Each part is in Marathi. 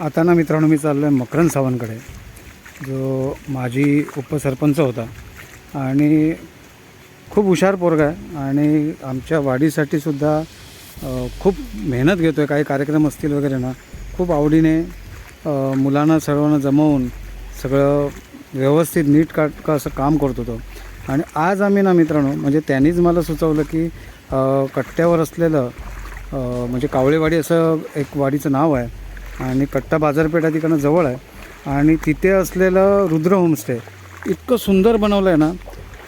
आता ना मित्रांनो मी चाललो आहे मकरन सावंतकडे. जो माजी उपसरपंच होता. आणि खूप हुशार पोरगा आहे. आणि आमच्या वाढीसाठी सुद्धा खूप मेहनत घेतो आहे काही कार्यक्रम असतील वगैरे ना. खूप आवडीने मुलांना सर्वांना जमवून सगळं व्यवस्थित नीट का का असं काम करतो तो. आणि आज आम्ही ना मित्रांनो म्हणजे त्यांनीच मला सुचवलं की कट्ट्यावर असलेलं म्हणजे कावळेवाडी असं एक वाडीचं नाव आहे. आणि कट्टा बाजारपेठा तिकडनं जवळ आहे. आणि तिथे असलेलं रुद्र होमस्टे इतकं सुंदर बनवलं आहे ना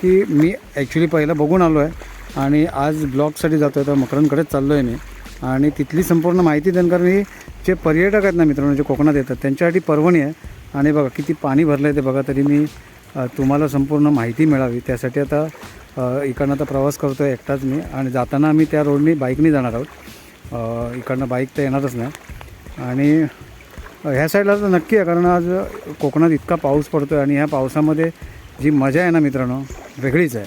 की मी ॲक्च्युली पहिलं बघून आलो आहे आणि आज ब्लॉगसाठी जातो आहे तर मकरांकडेच चाललो आहे मी. आणि तिथली संपूर्ण माहिती देणं कारण ही जे पर्यटक आहेत ना मित्रांनो जे कोकणात येतात त्यांच्यासाठी पर्वणी आहे. आणि बघा किती पाणी भरलं आहे ते बघा तरी मी तुम्हाला संपूर्ण माहिती मिळावी. त्यासाठी आता इकडनं आता प्रवास करतो आहे एकटाच मी. आणि जाताना आम्ही त्या रोडनी बाईकनी जाणार आहोत. इकडनं बाईक तर येणारच नाही. आणि ह्या साईडला तर नक्की आहे कारण आज कोकणात इतका पाऊस पडतो आहे आणि ह्या पावसामध्ये जी मजा आहे ना मित्रांनो वेगळीच आहे.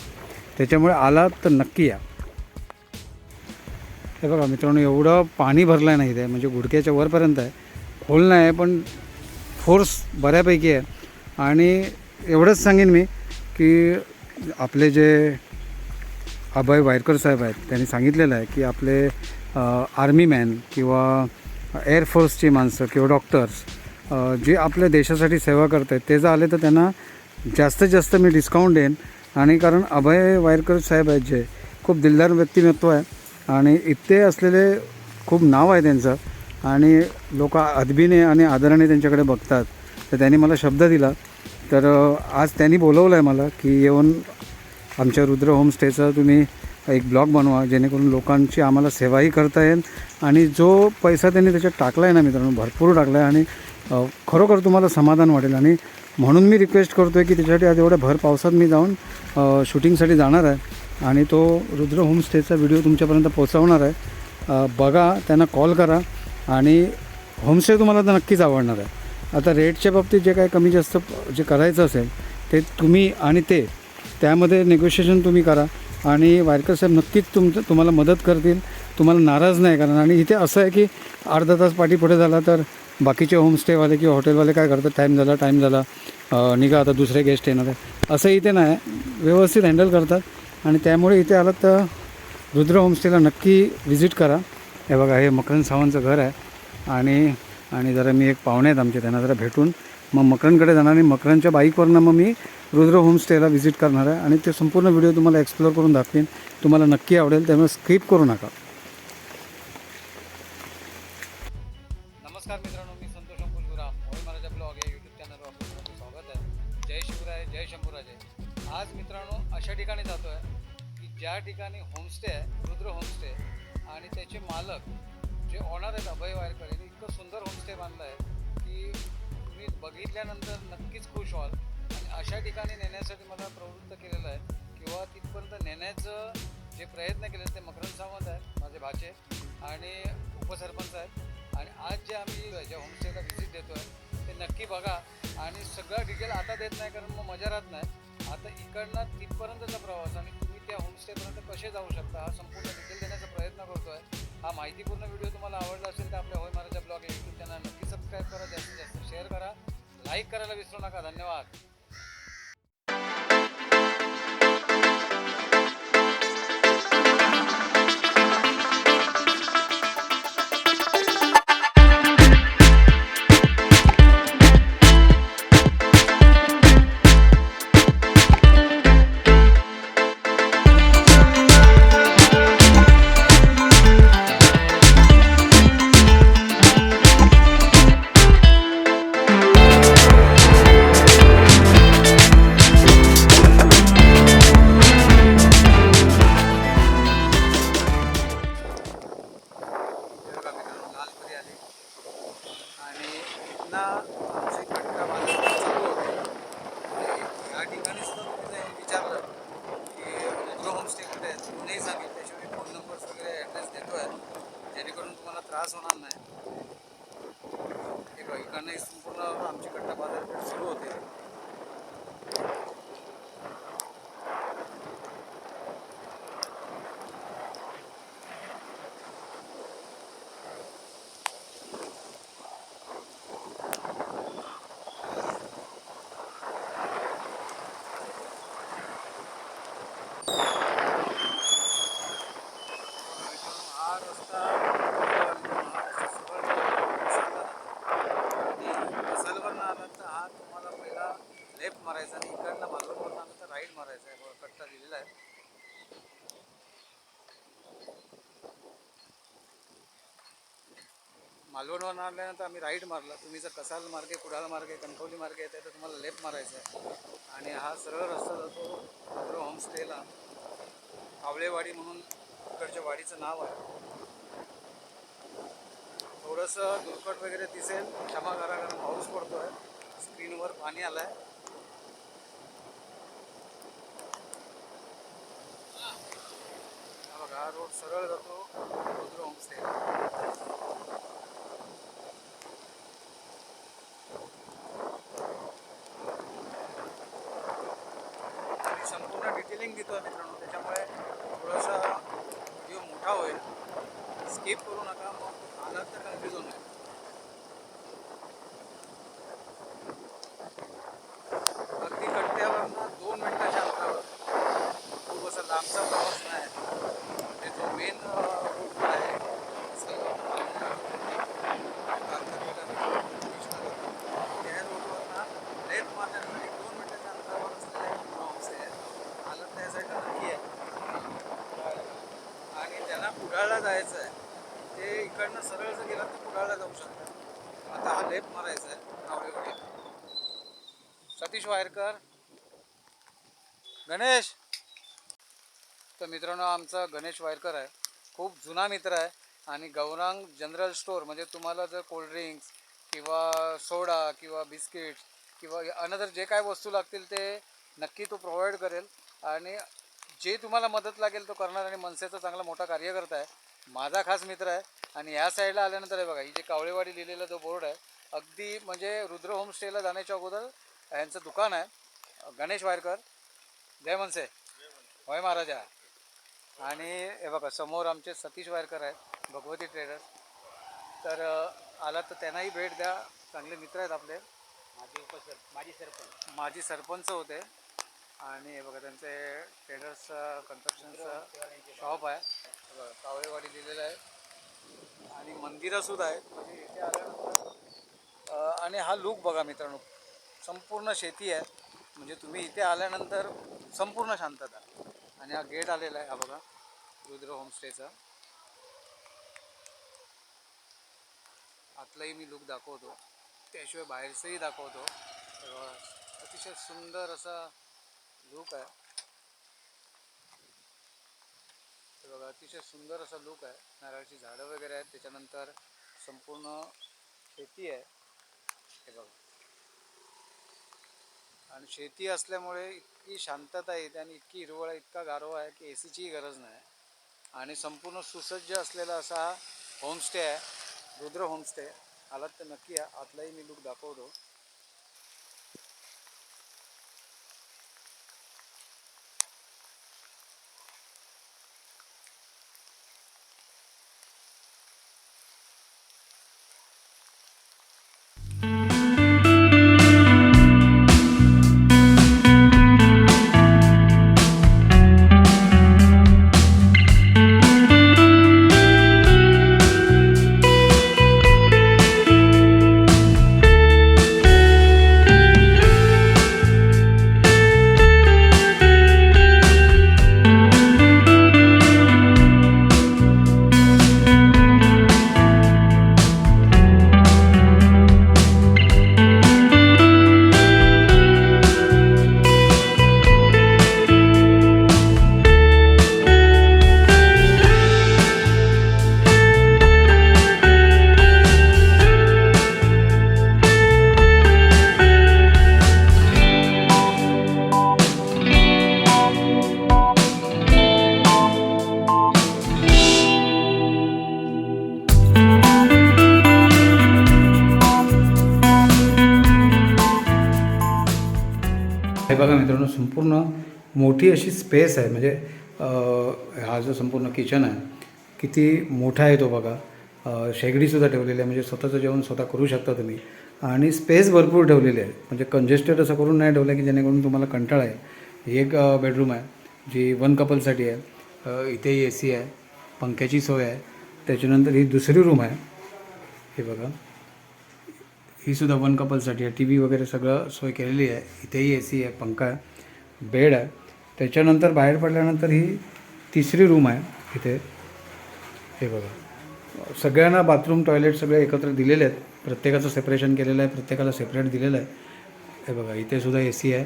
त्याच्यामुळे आला तर नक्की या. हे बघा मित्रांनो एवढं पाणी भरलं आहे नाही ते म्हणजे गुडघ्याच्या वरपर्यंत आहे. खोल नाही आहे पण फोर्स बऱ्यापैकी आहे. आणि एवढंच सांगेन मी की आपले जे अभय वायरकर साहेब आहेत त्यांनी सांगितलेलं आहे की आपले आर्मी मॅन किंवा एअरफोर्सची माणसं किंवा डॉक्टर्स जे आपल्या देशासाठी सेवा करत आहेत ते जर आले तर त्यांना जास्तीत जास्त मी डिस्काउंट देईन. आणि कारण अभय वायरकर साहेब आहेत जे खूप दिलदार व्यक्तिमत्व आहे. आणि इथे असलेले खूप नाव आहे त्यांचं. आणि लोक अदबीने आणि आदराने त्यांच्याकडे बघतात. तर त्यांनी मला शब्द दिला. तर आज त्यांनी बोलवलं आहे मला की येऊन आमच्या रुद्र होमस्टेचं तुम्ही एक ब्लॉग बनवा जेणेकरून लोकांची आम्हाला सेवाही करता येईल. आणि जो पैसा त्यांनी त्याच्यात टाकला आहे ना मित्रांनो भरपूर टाकला आहे आणि खरोखर तुम्हाला समाधान वाटेल. आणि म्हणून मी रिक्वेस्ट करतो आहे की त्याच्यासाठी आज एवढ्या भर पावसात मी जाऊन शूटिंगसाठी जाणार आहे. आणि तो रुद्र होमस्टेचा व्हिडिओ तुमच्यापर्यंत पोहोचवणार आहे. बघा त्यांना कॉल करा. आणि होमस्टे तुम्हाला तर नक्कीच आवडणार आहे. आता रेटच्या बाबतीत जे काही कमी जास्त जे करायचं असेल ते तुम्ही आणि ते त्यामध्ये नेगोशिएशन तुम्ही करा. आणि वारकर साहेब नक्कीच तुमचं तुम्हाला मदत करतील. तुम्हाला नाराज नाही करणार. आणि इथे असं आहे की अर्धा तास पाठी पुढे झाला तर बाकीचे होमस्टेवाले किंवा हॉटेलवाले काय करतात? टाईम झाला टाईम झाला. निघा आता दुसरे गेस्ट येणार आहे असं इथे नाही. व्यवस्थित हँडल करतात. आणि त्यामुळे इथे आलात तर रुद्र होमस्टेला नक्की व्हिजिट करा. हे बघा हे मकरंद सावंतचं घर आहे. आणि आणि जरा मी एक पाहुणे आहेत आमचे त्यांना जरा भेटून. मग मकरंदकडे जाणार आणि मकरंदच्या बाईकवरनं मग मी रुद्र होमस्टेला व्हिजिट करणार आहे आणि ते संपूर्ण व्हिडिओ तुम्हाला एक्सप्लोअर करून दाखवेन. तुम्हाला नक्की आवडेल त्यामुळे स्किप करू नका. नमस्कार मित्रांनो मी संतोष अंकुशगुराम होय मराठा ब्लॉग या यूट्यूब चॅनलवर आपलं स्वागत आहे. जय शिवराय जय शंभूराजे. आज मित्रांनो अशा ठिकाणी जातो आहे की ज्या ठिकाणी होमस्टे आहे रुद्र होमस्टे आणि त्याचे मालक जे ऑनर आहेत अभय वायरकर यांनी इतकं सुंदर होमस्टे बांधलं आहे की तुम्ही बघितल्यानंतर नक्कीच खुश व्हाल. अशा ठिकाणी नेण्यासाठी मला प्रवृत्त केलेलं आहे. किंवा तिथपर्यंत नेण्याचं जे प्रयत्न केले ते मकरंद सावंत आहेत माझे भाचे आणि उपसरपंच आहेत. आणि आज जे आम्ही ज्या होमस्टेला व्हिजिट देतो आहे ते नक्की बघा. आणि सगळं डिटेल आता देत नाही कारण मग मजा राहत नाही. आता इकडनं तिथपर्यंतचा प्रवास आणि तुम्ही त्या होमस्टेपर्यंत कसे जाऊ शकता हा संपूर्ण डिटेल देण्याचा प्रयत्न करतो आहे हा माहितीपूर्ण व्हिडिओ तुम्हाला आवडला असेल तर आपल्या Hoy Maharaja blog YouTube channel नक्की सबस्क्राईब करा. जास्तीत जास्त शेअर करा. लाईक करायला विसरू नका. धन्यवाद. मारायचा आणि तर आहे. आहे आल्यानंतर आम्ही राईट मारला तुम्ही जर कसाल मार्गे कुडाल मार्गे कणकवली मार्गे येत आहे तर तुम्हाला लेफ्ट मारायचा आहे. आणि हा सरळ रस्ता जातो होमस्टेला कावळेवाडी म्हणून इकडच्या वाडीचं नाव आहे. थोडंसं दुर्कट वगैरे दिसेल. क्षमा करा कारण पाऊस पडतो आहे स्क्रीनवर पाणी आलं आहे बघा हा रोड सरळ जातो. रुद्र होमस्टे. संपूर्ण डिटेलिंग देतो आहे मित्रांनो त्याच्यामुळे थोडासा व्हिडिओ मोठा होईल स्किप करू नका मग आलात तर कन्फ्यूज होणार अगदी कट्ट्यावरनं दोन मिनिटाच्या अंतरावर खूप असा लांबचा प्रवास नाही म्हणजे जो मेन रूट आहे त्या रोडवरनं लेफ्ट मारल्यानंतर एक दोन मिनिटाच्या अंतरावर असलेलं होमस्टे आहे आलं त्या साईडला नक्की आहे आणि त्यांना कुडाळला जायचं आहे ते इकडनं सरळ जर गेला तर कुडाळला जाऊ शकतात आता हा लेफ्ट मारायचा आहे नावडेवाडी गणेश वायरकर गणेश. तर मित्रांनो आमचा गणेश वायरकर आहे. खूप जुना मित्र आहे आणि गौरांग जनरल स्टोअर म्हणजे तुम्हाला जर कोल्ड्रिंक्स किंवा सोडा किंवा बिस्किट्स किंवा अनदर जे काय वस्तू लागतील ते नक्की तो प्रोव्हाइड करेल. आणि जे तुम्हाला मदत लागेल तो करणार आणि मनसेचा चांगला मोठा कार्यकर्ता आहे. माझा खास मित्र आहे. आणि ह्या साईडला आल्यानंतर आहे बघा ही जे कावळेवाडी लिहिलेला जो बोर्ड आहे अगदी म्हणजे रुद्र होमस्टेला जाण्याच्या अगोदर यांचं दुकान आहे. गणेश वायरकर जय मनसे होय महाराजा. आणि हे बघा समोर आमचे सतीश वायरकर आहेत भगवती ट्रेडर्स तर अ, आलात तर त्यांनाही भेट द्या. चांगले मित्र आहेत आपले. माझे उपसर माझे सरपंच. माजी सरपंच होते. आणि हे बघा त्यांचे ट्रेडर्स कन्स्ट्रक्शनचं शॉप आहे. बघा, कावळेवाडी लिहिलेलं आहे. आणि मंदिरं सुद्धा आहेत. म्हणजे इथे आल्यानंतर आणि हा लूक बघा मित्रांनो. संपूर्ण शेती आहे. म्हणजे तुम्ही इथे आल्यानंतर संपूर्ण शांतता आणि हा गेट आलेला आहे हा बघा रुद्र होमस्टेचा. आतलाही मी लुक दाखवतो. त्याशिवाय बाहेरचंही दाखवतो. अतिशय सुंदर असा लुक आहे. हे बघा अतिशय सुंदर असा लुक आहे. नारळाची झाडं वगैरे आहेत. त्याच्यानंतर संपूर्ण शेती आहे. हे बघा. आणि शेती असल्यामुळे इतकी शांतता येते आणि इतकी हिरवळ आहे, इतका गारवा आहे की ए सीचीही गरज नाही. आणि संपूर्ण सुसज्ज असलेला असा हा होमस्टे आहे रुद्र होमस्टे आलात तर नक्की या आतलाही मी लुक दाखवतो. बघा मित्रांनो संपूर्ण मोठी अशी स्पेस आहे. म्हणजे हा जो संपूर्ण किचन आहे किती मोठा आहे तो बघा. शेगडीसुद्धा ठेवलेली आहे. म्हणजे स्वतःचं जेवण स्वतः करू शकता तुम्ही. आणि स्पेस भरपूर ठेवलेली आहे. म्हणजे कंजेस्टेड असं करून नाही ठेवलं की जेणेकरून तुम्हाला कंटाळा आहे. एक बेडरूम आहे जी वन कपलसाठी आहे. इथेही ए सी आहे पंख्याची सोय आहे. त्याच्यानंतर ही दुसरी रूम आहे. हे बघा. ही सुद्धा वन कपलसाठी आहे. टी व्ही वगैरे सगळं सोय केलेली आहे. इथेही ए सी आहे पंखा आहे बेड आहे. त्याच्यानंतर बाहेर पडल्यानंतर ही तिसरी रूम आहे इथे. हे बघा. सगळ्यांना बाथरूम टॉयलेट सगळे एकत्र दिलेले आहेत. प्रत्येकाचं सेपरेशन केलेलं आहे प्रत्येकाला सेपरेट दिलेलं आहे. हे बघा इथे सुद्धा ए सी आहे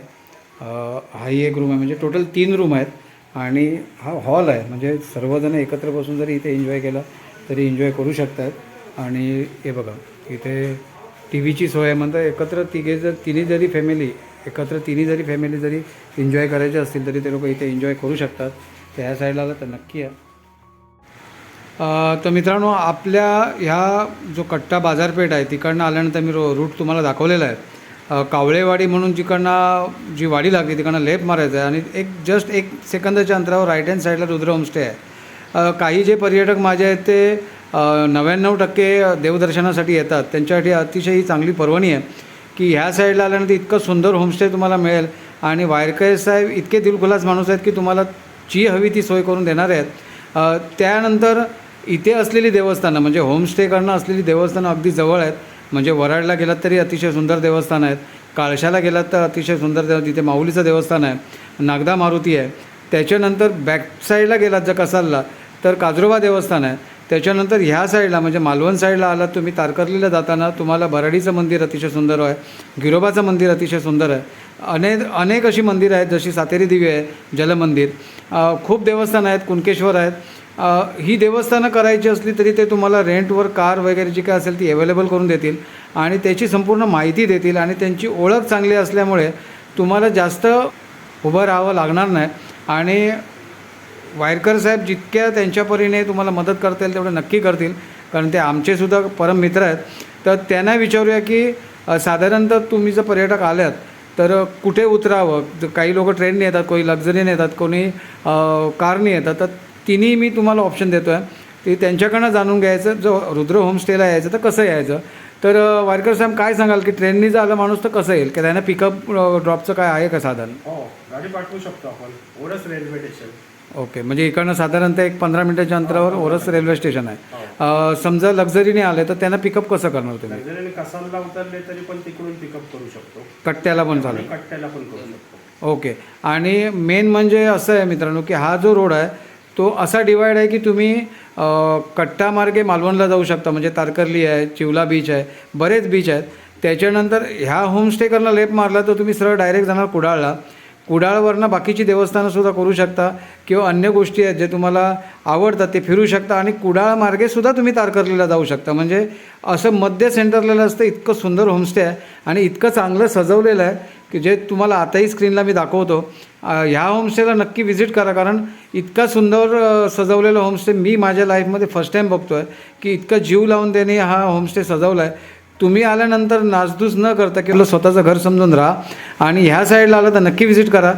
हाही एक रूम आहे. म्हणजे टोटल तीन रूम आहेत. आणि हा हॉल आहे. म्हणजे सर्वजण एकत्र बसून जरी इथे एन्जॉय केला तरी एन्जॉय करू शकतात. आणि हे बघा इथे टी व्हीची सोय आहे म्हणतात. एकत्र तिघे जर तिन्ही जरी फॅमिली एकत्र तिन्ही जरी फॅमिली जरी एन्जॉय करायचे असतील तरी ते लोक इथे एन्जॉय करू शकतात. त्या ह्या साईडला आलं तर नक्की आहे तर मित्रांनो आपल्या ह्या जो कट्टा बाजारपेठ आहे तिकडनं आल्यानंतर मी रो रूट तुम्हाला दाखवलेला आहे. कावळेवाडी म्हणून जिकडनं जी वाडी लागली तिकडनं लेप मारायचं आहे. आणि एक जस्ट एक सेकंदाच्या अंतरावर राईट हँड साईडला रुद्र होमस्टे आहे. काही जे पर्यटक माझे आहेत ते नव्याण्णव टक्के देवदर्शनासाठी येतात. त्यांच्यासाठी अतिशय ही चांगली पर्वणी आहे की ह्या साईडला आल्यानंतर इतकं सुंदर होमस्टे तुम्हाला मिळेल आणि वायरकर साहेब इतके दिलखुलास माणूस आहेत की तुम्हाला जी हवी ती सोय करून देणार आहेत. त्यानंतर इथे असलेली देवस्थानं म्हणजे होमस्टे करणं असलेली देवस्थानं अगदी जवळ आहेत. म्हणजे वराडला गेलात तरी अतिशय सुंदर देवस्थान आहेत. काळशाला गेलात तर अतिशय सुंदर देव तिथे माऊलीचं देवस्थान आहे. नागदा मारुती आहे. त्याच्यानंतर बॅक साईडला गेलात जर कसालला तर काजरोबा देवस्थान आहे. त्याच्यानंतर ह्या साईडला म्हणजे मालवण साईडला आलात तुम्ही तारकर्लीला जाताना तुम्हाला भराडीचं मंदिर अतिशय सुंदर आहे गिरोबाचं मंदिर अतिशय सुंदर आहे. अनेक अनेक अशी मंदिरं आहेत जशी सातेरी देवी आहे जलमंदिर. खूप देवस्थानं आहेत कुणकेश्वर आहेत. ही देवस्थानं करायची असली तरी ते तुम्हाला रेंटवर कार वगैरे जी काय असेल ती अवेलेबल करून देतील आणि त्याची संपूर्ण माहिती देतील आणि त्यांची ओळख चांगली असल्यामुळे तुम्हाला जास्त उभं राहावं लागणार नाही. आणि वायरकर साहेब जितक्या त्यांच्या परीने तुम्हाला मदत करता येईल तेवढं नक्की करतील. कारण ते आमचेसुद्धा परम मित्र आहेत. तर त्यांना विचारूया की साधारणतः तुम्ही जर पर्यटक आल्यात तर कुठे उतरावं? काही लोक ट्रेनने येतात कोणी लक्झरीने येतात कोणी कारने येतात तर तिन्ही मी तुम्हाला ऑप्शन देतो आहे ते त्यांच्याकडनं जाणून घ्यायचं. जो रुद्र होमस्टेला यायचं तर कसं यायचं? तर वारकर साहेब काय सांगाल की ट्रेननी जर आलं माणूस तर कसं येईल? की त्यांना पिकअप ड्रॉपचं काय आहे का साधन हो गाडी पाठवू शकतो आपण. ओरस रेल्वे स्टेशन ओके म्हणजे इकडनं साधारणतः एक पंधरा मिनिटाच्या अंतरावर ओरस रेल्वे स्टेशन आहे. अ, समजा लक्झरीने आले तर त्यांना पिकअप कसं करणार तुम्ही? कसालला उतरले तरी पण तिकडून पिकअप करू शकतो. कट्ट्याला पण आणि चालेल कट्ट्याला पण करू शकतो. ओके आणि मेन म्हणजे असं आहे मित्रांनो की हा जो रोड आहे तो असा डिवाईड आहे की तुम्ही अ, कट्टा मार्गे मालवणला जाऊ शकता. म्हणजे तारकर्ली आहे चिवला बीच आहे बरेच बीच आहेत. त्याच्यानंतर ह्या होमस्टे करणं लेप मारला तर तुम्ही सरळ डायरेक्ट जाणार कुडाळला. कुडाळवरनं बाकीची देवस्थानंसुद्धा करू शकता किंवा अन्य गोष्टी आहेत जे तुम्हाला आवडतात ते फिरू शकता आणि कुडाळ मार्गेसुद्धा तुम्ही तारकर्लीला जाऊ शकता. म्हणजे असं मध्य सेंटरलेलं असतं इतकं सुंदर होमस्टे आहे आणि इतकं चांगलं सजवलेलं आहे की जे तुम्हाला आताही स्क्रीनला मी दाखवतो. ह्या होमस्टेला नक्की व्हिजिट करा कारण इतका सुंदर सजवलेला सजवलेलं होमस्टे मी माझ्या लाईफमध्ये फर्स्ट टाईम बघतो आहे की इतकं जीव लावून त्याने हा होमस्टे सजवला आहे तुम्ही आल्यानंतर नासधूस न करता किंवा स्वतःचं घर समजून राहा. आणि ह्या साईडला आलं तर नक्की व्हिजिट करा.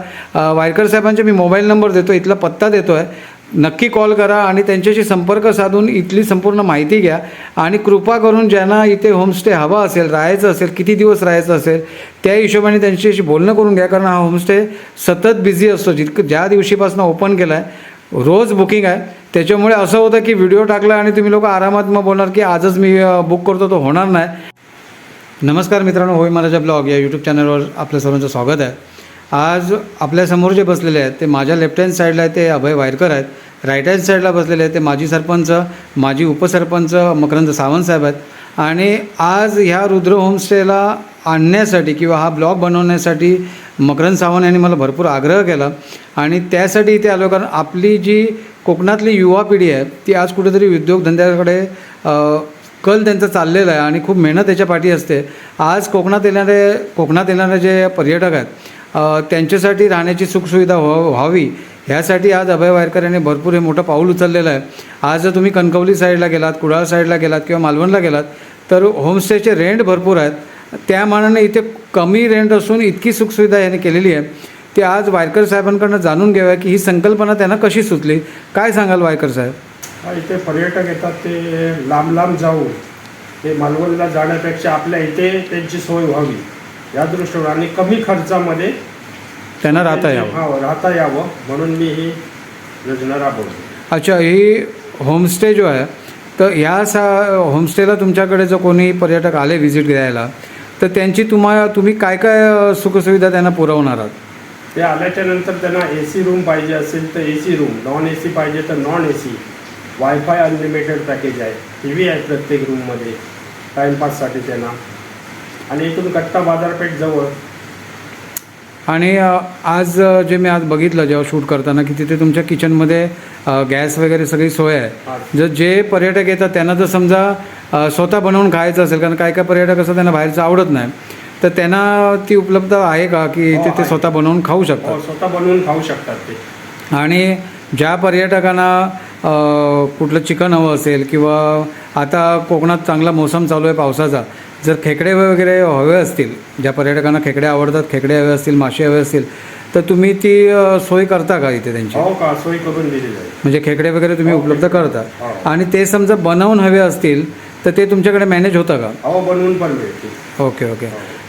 वायकर साहेबांचे मी मोबाईल नंबर देतो इथला पत्ता देतो आहे नक्की कॉल करा आणि त्यांच्याशी संपर्क साधून इथली संपूर्ण माहिती घ्या. आणि कृपा करून ज्यांना इथे होमस्टे हवा असेल राहायचं असेल किती दिवस राहायचं असेल त्या हिशोबाने त्यांच्याशी बोलणं करून घ्या. कारण हा होमस्टे सतत बिझी असतो. जितकं ज्या दिवशीपासून ओपन केला आहे रोज बुकिंग आहे. त्याच्यामुळे असं होतं की व्हिडिओ टाकला आणि तुम्ही लोक आरामात मग बोलणार की आजच मी बुक करतो तो होणार नाही. नमस्कार मित्रांनो होय माझ्या ब्लॉग या यूट्यूब चॅनलवर आपल्या सर्वांचं स्वागत आहे. आज आपल्यासमोर जे बसलेले आहेत ते माझ्या लेफ्ट हँड साईडला आहे ते अभय वायरकर आहेत. राईट हँड साईडला बसलेले आहेत ते माजी सरपंच माजी उपसरपंच मकरंद सावंत साहेब आहेत. आणि आज ह्या रुद्र होमस्टेला आणण्यासाठी किंवा हा ब्लॉग बनवण्यासाठी मकरंद सावंत यांनी मला भरपूर आग्रह केला. आणि त्यासाठी इथे आलो कारण आपली जी कोकणातली युवा पिढी आहे ती आज कुठेतरी उद्योगधंद्याकडे कल त्यांचं चाललेलं आहे आणि खूप मेहनत त्याच्या पाठी असते. आज कोकणात येणारे कोकणात येणारे जे पर्यटक आहेत त्यांच्यासाठी राहण्याची सुखसुविधा व्हा व्हावी ह्यासाठी आज अभय वायरकर यांनी भरपूर हे मोठं पाऊल उचललेलं आहे. आज जर तुम्ही कणकवली साईडला गेलात कुडाळ साईडला गेलात किंवा मालवणला गेलात तर होमस्टेचे रेंट भरपूर आहेत. त्या मानाने इथे कमी रेंट असून इतकी सुखसुविधा यांनी केलेली आहे. ते आज वायकर साहेबांकडनं जाणून घ्याव्या की ही संकल्पना त्यांना कशी सुचली. काय सांगाल वायकर साहेब? इथे पर्यटक येतात ते लांब लांब जाऊन ते मालवणला जाण्यापेक्षा आपल्या इथे त्यांची सोय व्हावी. या दृष्टीने आणि कमी खर्चामध्ये त्यांना राहता यावं. हा राहता यावं म्हणून मी ही योजना राबवतो अच्छा ही होमस्टे जो आहे तर ह्या सा होमस्टेला तुमच्याकडे जर कोणी पर्यटक आले व्हिजिट द्यायला तर त्यांची तुम्हाला तुम्ही काय काय सुखसुविधा त्यांना पुरवणार आहात? ते आल्याच्यानंतर त्यांना ए सी रूम पाहिजे असेल तर A C room non A C पाहिजे तर non A C. Wifi unlimited package आहे. टी व्ही आहे प्रत्येक रूममध्ये टाईमपाससाठी त्यांना. आणि इथून कट्टा बाजारपेठ जवळ. आणि आज जे मी आज बघितलं जेव्हा शूट करताना की तिथे तुमच्या किचनमध्ये गॅस वगैरे सगळी सोय आहे. जर जे पर्यटक येतात त्यांना जर समजा स्वतः बनवून खायचं असेल कारण काय काय पर्यटक असं त्यांना बाहेरचं आवडत नाही. तर त्यांना ती उपलब्ध आहे का की हो, इथे ते आहे. स्वतः बनवून खाऊ हो, शकतात? स्वतः बनवून खाऊ शकतात ते. आणि ज्या पर्यटकांना कुठलं चिकन हवं असेल किंवा आता कोकणात चांगला मोसम चालू आहे पावसाचा जर खेकडे वगैरे हवे असतील ज्या पर्यटकांना खेकडे आवडतात खेकडे हवे असतील मासे हवे असतील तर तुम्ही ती सोय करता का इथे त्यांची? हो का सोय करून दिली जाईल म्हणजे खेकडे वगैरे तुम्ही हो, उपलब्ध. करता. हो. आणि ते समजा बनवून हवे असतील तर ते तुमच्याकडे मॅनेज होतं का? बनवून पण मिळते. Okay okay.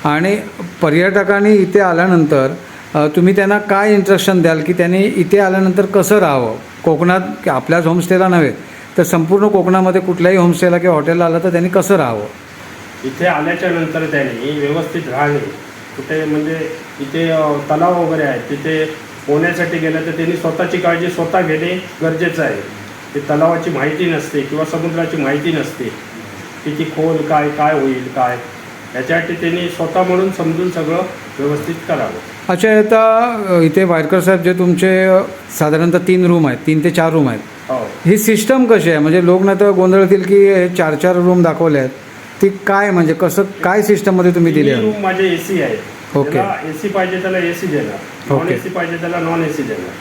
आणि पर्यटकांनी इथे आल्यानंतर तुम्ही त्यांना काय इन्स्ट्रक्शन द्याल की त्यांनी इथे आल्यानंतर कसं राहावं? कोकणात की आपल्याच होमस्टेला नव्हे तर संपूर्ण कोकणामध्ये कुठल्याही होमस्टेला किंवा हॉटेलला आलं तर त्यांनी कसं राहावं? इथे आल्याच्यानंतर त्यांनी व्यवस्थित राहणे कुठे म्हणजे इथे तलाव वगैरे आहेत तिथे पोहण्यासाठी गेलं तर त्यांनी स्वतःची काळजी स्वतः घेणे गरजेचं आहे. ते तलावाची माहिती नसते किंवा समुद्राची माहिती नसते किती खोल काय काय होईल काय. याच्यासाठी त्यांनी स्वतः म्हणून समजून सगळं व्यवस्थित करावं. अच्छा आता इथे वायरकर साहेब जे तुमचे साधारणतः तीन रूम आहेत तीन ते चार रूम आहेत. हो. ही सिस्टम कशी आहे? म्हणजे लोक ना तर गोंधळतील की हे चार चार रूम दाखवले आहेत. ती काय म्हणजे कसं काय सिस्टममध्ये तुम्ही दिली आहे? रूम माझे ए सी आहे ओके. ए सी पाहिजे त्याला ए सी देणार. Non okay. ए सी पाहिजे त्याला नॉन ए सी देणार.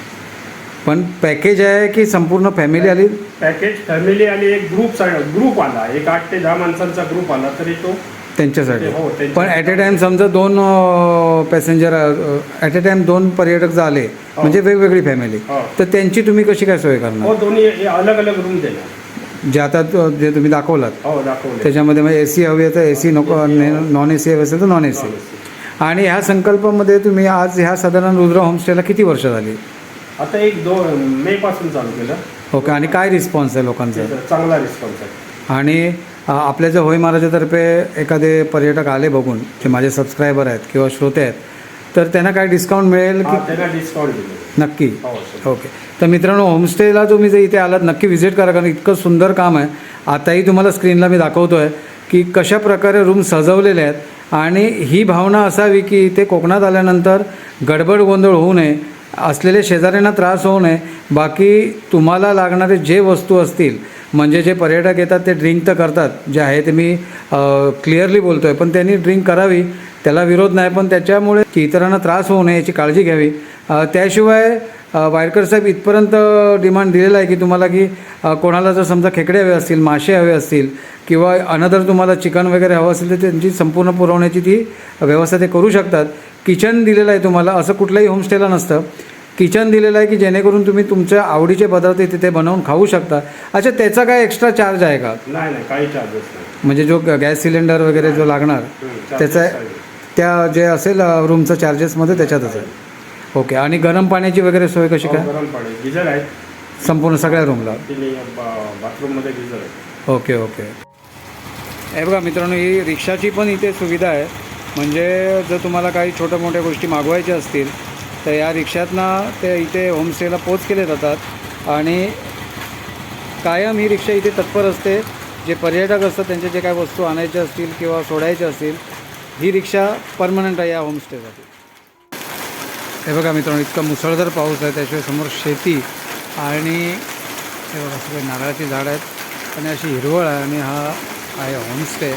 पण पॅकेज आहे की संपूर्ण फॅमिली आली? पॅकेज फॅमिली आणि एक ग्रुप ग्रुप आला. एक आठ ते दहा माणसांचा ग्रुप आला तरी तो त्यांच्यासाठी. हो, त्यांच्या- पण ॲट ए टाइम समजा दोन पॅसेंजर ॲट ए टाइम दोन पर्यटक जर आले म्हणजे वेगवेगळी फॅमिली हो. तर त्यांची तुम्ही कशी काय सोय करणार? हो दोन्ही हे अलग अलग रूम देणार. जे आता जे तुम्ही दाखवलात. हो दाखवले. त्याच्यामध्ये म्हणजे ए सी हवी आहे तर ए सी नको नॉन ए सी हवी असेल तर नॉन ए सी आणि ह्या संकल्पामध्ये तुम्ही आज ह्या साधारण रुद्र होमस्टेला किती वर्ष झाली? आता एक दोन मे पासून चालू केलं. ओके आणि काय रिस्पॉन्स आहे लोकांचा? चांगला रिस्पॉन्स आहे. आणि अ, आपल्या जर होय महाराजातर्फे एखादे पर्यटक आले बघून जे माझे सबस्क्रायबर आहेत किंवा श्रोते आहेत तर त्यांना काय डिस्काउंट मिळेल की त्यांना डिस्काउंट नक्की? हो. ओके. तर मित्रांनो होमस्टेला तुम्ही जर इथे आलात नक्की व्हिजिट करा कारण इतकं सुंदर काम आहे. आताही तुम्हाला स्क्रीनला मी दाखवतो आहे की कशा प्रकारे रूम सजवलेले आहेत. आणि ही भावना असावी की इथे कोकणात आल्यानंतर गडबड गोंधळ होऊ नये असलेले शेजाऱ्यांना त्रास होऊ नये. बाकी तुम्हाला लागणारे जे वस्तू असतील म्हणजे जे पर्यटक येतात ते ड्रिंक तर करतात. जे आहे ते मी क्लिअरली बोलतो आहे पण त्यांनी ड्रिंक करावी. त्याला विरोध नाही. पण त्याच्यामुळे इतरांना त्रास होऊ नये याची काळजी घ्यावी. त्याशिवाय वायरकर साहेब इथपर्यंत डिमांड दिलेला आहे की तुम्हाला की कोणाला जर समजा खेकडे हवे असतील मासे हवे असतील किंवा अनदर तुम्हाला चिकन वगैरे हवं असेल तर त्यांची संपूर्ण पुरवण्याची ती व्यवस्था ते करू शकतात. किचन दिलेलं आहे तुम्हाला. असं कुठल्याही होमस्टेला नसतं. किचन दिलेलं आहे की जेणेकरून तुम्ही तुमच्या आवडीचे पदार्थ तिथे बनवून खाऊ शकता. अच्छा त्याचा काय एक्स्ट्रा चार्ज आहे का? नाही नाही काही चार्जेस नाही. म्हणजे जो गॅस सिलेंडर वगैरे जो लागणार त्याचा. त्या जे असेल रूमचं चार्जेसमध्ये त्याच्यातच आहे. ओके आणि गरम पाण्याची वगैरे सोय कशी काय? गरम पाणी. गिझर आहे. संपूर्ण सगळ्या रूमला बाथरूममध्ये गिझर आहे. Okay okay. हे बघा मित्रांनो ही रिक्षाची पण इथे सुविधा आहे. म्हणजे जर तुम्हाला काही छोट्या मोठ्या गोष्टी मागवायच्या असतील तर या रिक्षातनं ते इथे होमस्टेला पोच केले जातात. आणि कायम ही रिक्षा इथे तत्पर असते. जे पर्यटक असतात त्यांचे जे काय वस्तू आणायचे असतील किंवा सोडायचे असतील ही रिक्षा परमनंट आहे या होमस्टेसाठी हे बघा मित्रांनो इतका मुसळधार पाऊस आहे त्याशिवाय समोर शेती आणि हे बघा सगळे नारळाची झाड आहेत. आणि अशी हिरवळ आहे आणि हा आहे होमस्टे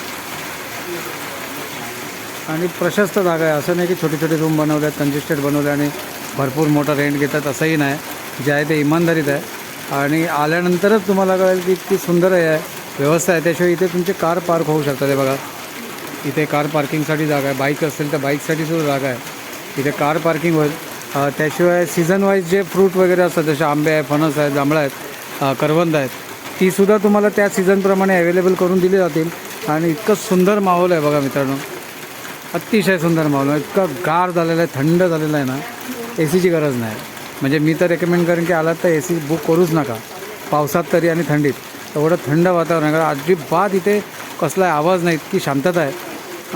आणि प्रशस्त जागा आहे. असं नाही की छोटे छोटे रूम बनवले आहेत कंजेस्टेड बनवले आणि भरपूर मोठा रेंट घेतात असंही नाही. जे आहे ते इमानदारीत आहे. आणि आल्यानंतरच तुम्हाला कळेल की इतकी सुंदर आहे. व्यवस्था आहे. त्याशिवाय इथे तुमचे कार पार्क होऊ शकतात. हे बघा. इथे कार पार्किंगसाठी जागा आहे. बाईक असेल तर बाईकसाठी सुद्धा जागा आहे. इथे कार पार्किंग होईल. त्याशिवाय सीझन वाईज जे फ्रूट वगैरे असतात जसे आंबे आहे फणस आहेत जांभळं आहेत करवंद आहेत तीसुद्धा तुम्हाला त्या सीझनप्रमाणे अवेलेबल करून दिली जातील. आणि इतकं सुंदर माहोल आहे बघा मित्रांनो. अतिशय सुंदर माहोल. आहे इतका गार झालेला आहे थंड झालेला आहे ना ए सीची गरज नाही. म्हणजे मी तर रेकमेंड करेन की आलात तर ए सी बुक करूच नका. पावसात तरी आणि थंडीत. एवढं थंड वातावरण आहे. कारण अजिबात इथे कसला आवाज नाही इतकी शांतता आहे.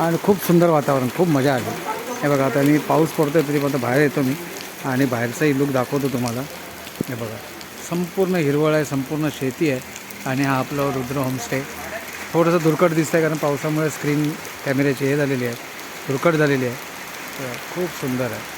आणि खूप सुंदर वातावरण खूप मजा आली. हे बघा आता मी पाऊस पडतो आहे तरी पण बाहेर येतो मी. आणि बाहेरचाही लुक दाखवतो तुम्हाला. हे बघा संपूर्ण हिरवळ आहे संपूर्ण शेती आहे. आणि हा आपलं रुद्र होमस्टे थोडंसं दुर्कट दिसतं आहे कारण पावसामुळे स्क्रीन कॅमेऱ्याची हे झालेली आहे. सुरकट झालेली आहे. खूप सुंदर आहे.